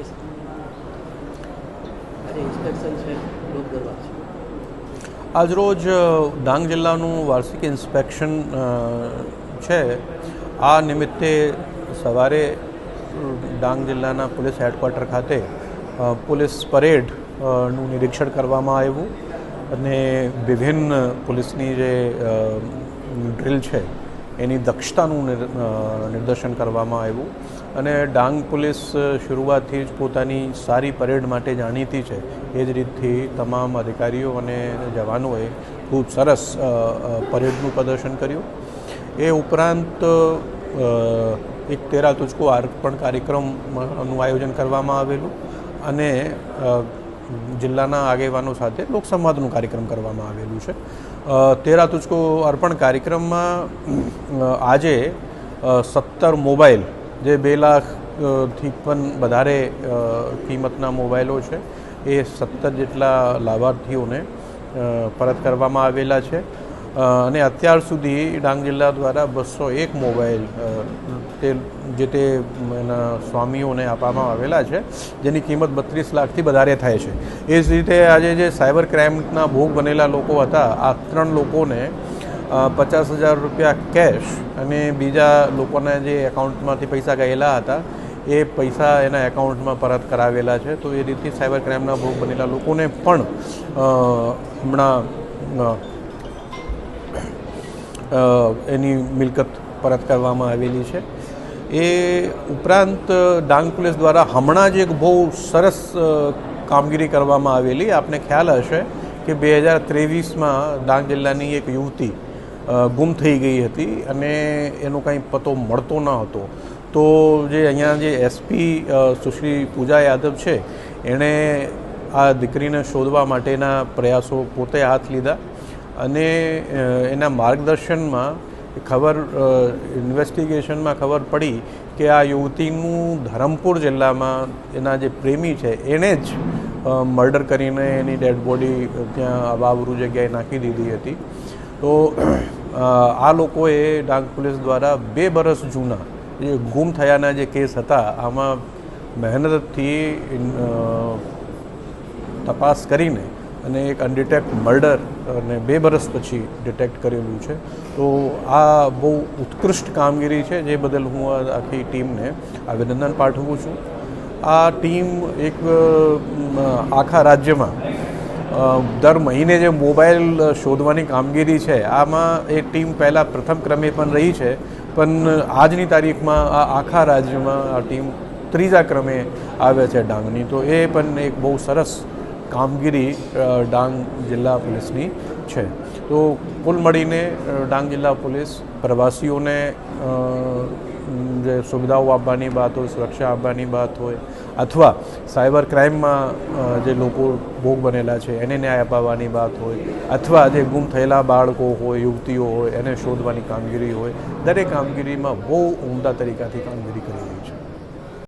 Case આજે આજરોજ ડાંગ જિલ્લાનું વાર્ષિક ઇન્સ્પેક્શન છે. આ નિમિત્તે સવારે ડાંગ જિલ્લાના પોલીસ હેડક્વાર્ટર ખાતે પોલીસ પરેડનું નિરીક્ષણ કરવામાં આવ્યું. અને વિભિન્ન પોલીસની જે ડ્રિલ છે એની દક્ષતાનું નિદર્શન કરવામાં આવ્યું. અને ડાંગ પોલીસ શરૂઆતથી જ પોતાની સારી પરેડ માટે જાણીતી છે. એ જ રીતથી તમામ અધિકારીઓ અને જવાનોએ ખૂબ સરસ પરેડનું પ્રદર્શન કર્યું. એ ઉપરાંત એક તેરા તુચકો અર્પણ કાર્યક્રમનું આયોજન કરવામાં આવેલું. અને જિલ્લાના આગેવાનો સાથે લોકસંવાદનું કાર્યક્રમ કરવામાં આવેલું છે. તેરા તુચકો અર્પણ કાર્યક્રમમાં આજે સત્તર મોબાઈલ જે બે લાખ અ, પણ વધારે કિંમતના મોબાઈલો છે એ સત્તર જેટલા લાભાર્થીઓને પરત કરવામાં આવેલા છે. અને અત્યાર સુધી ડાંગ જિલ્લા દ્વારા બસો એક મોબાઈલ તે જે તે એના સ્વામીઓને આપવામાં આવેલા છે, જેની કિંમત બત્રીસ લાખથી વધારે થાય છે. એ જ રીતે આજે જે સાયબર ક્રાઇમના ભોગ બનેલા લોકો હતા, આ ત્રણ લોકોને પચાસ હજાર રૂપિયા કેશ અને બીજા લોકોના જે એકાઉન્ટમાંથી પૈસા ગયેલા હતા, એ પૈસા એના એકાઉન્ટમાં પરત કરાવેલા છે. તો એ રીતે સાયબર ક્રાઇમના ભોગ બનેલા લોકોને પણ હમણાં એની મિલકત પરત કરવામાં આવેલી છે. એ ઉપરાંત ડાંગ પોલીસ દ્વારા હમણાં જ એક બહુ સરસ કામગીરી કરવામાં આવેલી. આપને ખ્યાલ હશે કે બે હજાર ત્રેવીસમાં ડાંગ જિલ્લાની એક યુવતી ગુમ થઈ ગઈ હતી અને એનો કંઈ પતો મળતો ન હતો. તો જે અહીંયા જે એસપી સુશ્રી પૂજા યાદવ છે, એણે આ દીકરીને શોધવા માટેના પ્રયાસો પોતે હાથ લીધા. અને એના માર્ગદર્શનમાં ખબર ઇન્વેસ્ટિગેશનમાં ખબર પડી કે આ યુવતીનું ધરમપુર જિલ્લામાં એના જે પ્રેમી છે એણે જ મર્ડર કરીને એની ડેડ બોડી ત્યાં અવાવરૂ જગ્યાએ નાખી દીધી હતી. તો આ લોકોએ ડાંગ પોલીસ દ્વારા બે વરસ જૂના જે ગુમ થયાના જે કેસ હતા, આમાં મહેનતથી તપાસ કરીને અને એક અનડિટેક્ટ મર્ડર અને બે વરસ પછી ડિટેક્ટ કરેલું છે. તો આ બહુ ઉત્કૃષ્ટ કામગીરી છે, જે બદલ હું આખી ટીમને અભિનંદન પાઠવું છું. આ ટીમ એક આખા રાજ્યમાં દર મહિને જે મોબાઈલ શોધવાની કામગીરી છે, આમાં એ ટીમ પહેલાં પ્રથમ ક્રમે પણ રહી છે, પણ આજની તારીખમાં આ આખા રાજ્યમાં આ ટીમ ત્રીજા ક્રમે આવે છે ડાંગની. તો એ પણ એક બહુ સરસ કામગીરી ડાંગ જિલ્લા પોલીસની છે. તો કુલ મળીને ડાંગ જિલ્લા પોલીસ પ્રવાસીઓને જે સુવિધાઓ આપવાની વાત હોય, સુરક્ષા આપવાની વાત હોય, અથવા સાયબર ક્રાઇમમાં જે લોકો ભોગ બનેલા છે, એને ન્યાય અપાવવાની વાત હોય, અથવા જે ગુમ થયેલા બાળકો હોય, યુવતીઓ હોય, એને શોધવાની કામગીરી હોય, દરેક કામગીરીમાં બહુ ઉમદા તરીકાથી કામગીરી કરી